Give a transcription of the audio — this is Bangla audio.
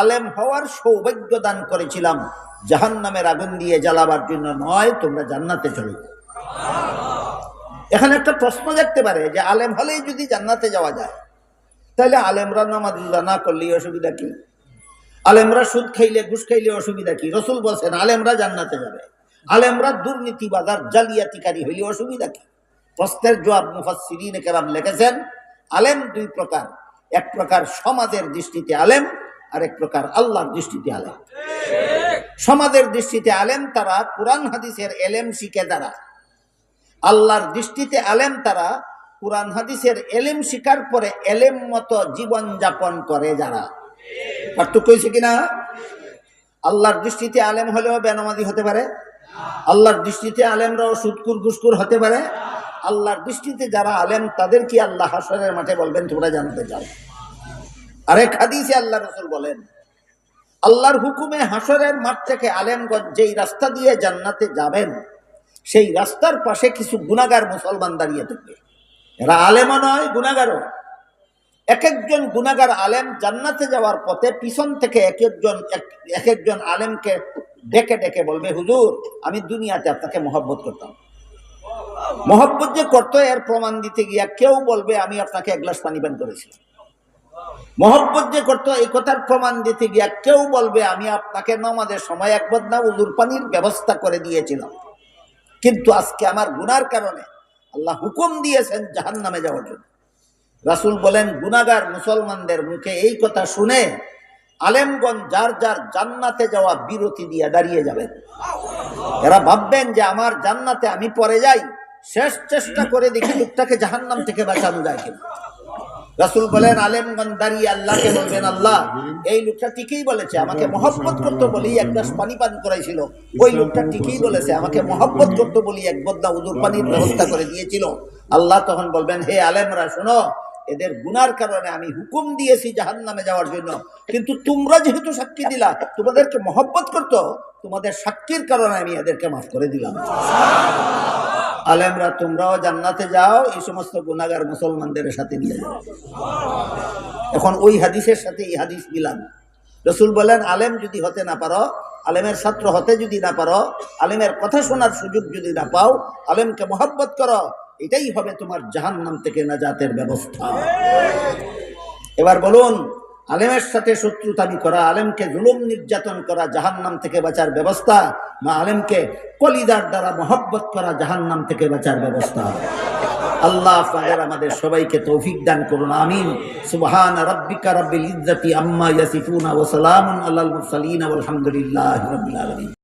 আলেম হওয়ার সৌভাগ্য দান করেছিলাম। জাহান নামের আগুন দিয়ে জ্বালাবার জন্য নয়, তোমরা জান্নাতে চলে এখানে একটা প্রশ্ন দেখতে পারে যে আলেম হলেই যদি জান্নাতে যাওয়া যায়, তাহলে আলেমরা নামাজ না করলেই অসুবিধা কি? আলেমরা সুদ খাইলে ঘুষ খাইলে অসুবিধা কি? রসুল বলছেন, আলেমরা জান্নাতে যাবে। আলেমরা দুর্নীতি বাজার জালিয়াতিকারী হইলে অসুবিধা কি? প্রশ্নের জবাব মুফাসসিরিন কেরাম লিখেছেন, আলেম দুই প্রকার। এক প্রকার সমাজের দৃষ্টিতে আলেম আর এক প্রকার আল্লাহর দৃষ্টিতে আলেম। সমাজের দৃষ্টিতে আলেম তারা, কোরআন, হাদিসের এলেম শিখে তারা আল্লাহর দৃষ্টিতে আলেম তারা, কোরআন, হাদিসের এলেম শিকার পরে এলেম মতো জীবন যাপন করে যারা। পার্থক্য হয়েছে কিনা? আল্লাহর দৃষ্টিতে আলেম হলেও বেনামাজি হতে পারে। আল্লাহর দৃষ্টিতে আলেমরাও সুদকুর ঘুসকুর হতে পারে। আল্লাহর দৃষ্টিতে যারা আলেম, তাদের কি আল্লাহ হাসরের মাঠে বলবেন, তোমরা জানতে চাও? আরেক হাদিসে আল্লাহ রসুল বলেন, আল্লাহর হুকুমে হাসরের মাঠ থেকে আলেমগঞ্জ যেই রাস্তা দিয়ে জান্নাতে যাবেন, সেই রাস্তার পাশে কিছু গুণাগার মুসলমান দাঁড়িয়ে থাকবে। এরা আলেমও নয় গুণাগারও এক একজন গুণাগার আলেম জান্নাতে যাওয়ার পথে পিছন থেকে এক একজন, এক- এক একজন আলেমকে ডেকে ডেকে বলবে, হুজুর, আমি দুনিয়াতে আপনাকে মহব্বত করতাম। মহব্বত যে করতো, এর প্রমাণ দিতে গিয়া কেউ বলবে, আমি আপনাকে এক গ্লাস পানি পান করেছিলাম। মহব্বত যে করতো, এই কথার প্রমাণ দিতে গিয়া কেউ বলবে, আমি আপনাকে নমাজের সময় এক বদনা উজুর পানির ব্যবস্থা করে দিয়েছিলাম। কিন্তু আজকে আমার গুনার কারণে আল্লাহ হুকুম দিয়েছেন জাহান নামে যাওয়ার জন্য। রাসুল বলেন গুনাগার মুসলমানদের মুখে এই কথা শুনে আলেমগঞ্জ যার যার জান্নাতে যাওয়া বিরতি দিয়ে দাঁড়িয়ে যাবেন। এরা ভাববেন যে আমার জান্নাতে আমি পরে যাই, শেষ চেষ্টা করে দেখি লোকটাকে জাহান্নাম থেকে বাঁচানো যায় কিনা। রাসুল বলেন আলেমগঞ্জ দাঁড়িয়ে আল্লাহকে বলবেন আল্লাহ। এই লোকটা ঠিকই বলেছে, আমাকে মহব্বত করতো বলেই এক গ্লাস পানি পান করাইছিল। ওই লোকটা ঠিকই বলেছে, আমাকে মহব্বত করতো বলি এক বদনা উদুর পানির ব্যবস্থা করে দিয়েছিল। আল্লাহ তখন বলবেন, হে আলেমরা, শোনো, এদের গুনার কারণে আমি হুকুম দিয়েছি জাহান নামে যাওয়ার জন্য। কিন্তু তোমরা যেহেতু সাক্ষী দিলা, তোমাদেরকে মহব্বত করতো, তোমাদের সাক্ষীর কারণে আমি এদেরকে মাফ করে দিলাম। আলেমরা, তোমরাও জান্নাতে যাও, এই সমস্ত গুনাগার মুসলমানদের সাথে নিয়ে যাও। এখন ওই হাদিসের সাথে এই হাদিস মিলান। রসুল বলেন, আলেম যদি হতে না পারো, আলেমের ছাত্র হতে যদি না পারো, আলেমের কথা শোনার সুযোগ যদি না পাও, আলেমকে মহব্বত করো, এটাই হবে তোমার জাহান্নাম থেকে নাজাতের ব্যবস্থা। এবার বলুন আলেমের সাথে শত্রুতামি করা, আলেমকে জুলুম নির্যাতন করা, জাহান্নাম থেকে বাঁচার ব্যবস্থা বা আলেমকে কলিদার দ্বারা মহব্বত করা জাহান্নাম থেকে বাঁচার ব্যবস্থা। আল্লাহ আপনাদের আমাদের সবাইকে তৌফিক দান করুন, আমিন। সুবহান রাব্বিকা রাব্বিল ইজ্জতি আম্মা ইয়াসিফুনা ওয়া সালামুন আলাল মুরসালিন ওয়া আলহামদুলিল্লাহি রাব্বিল আলামিন।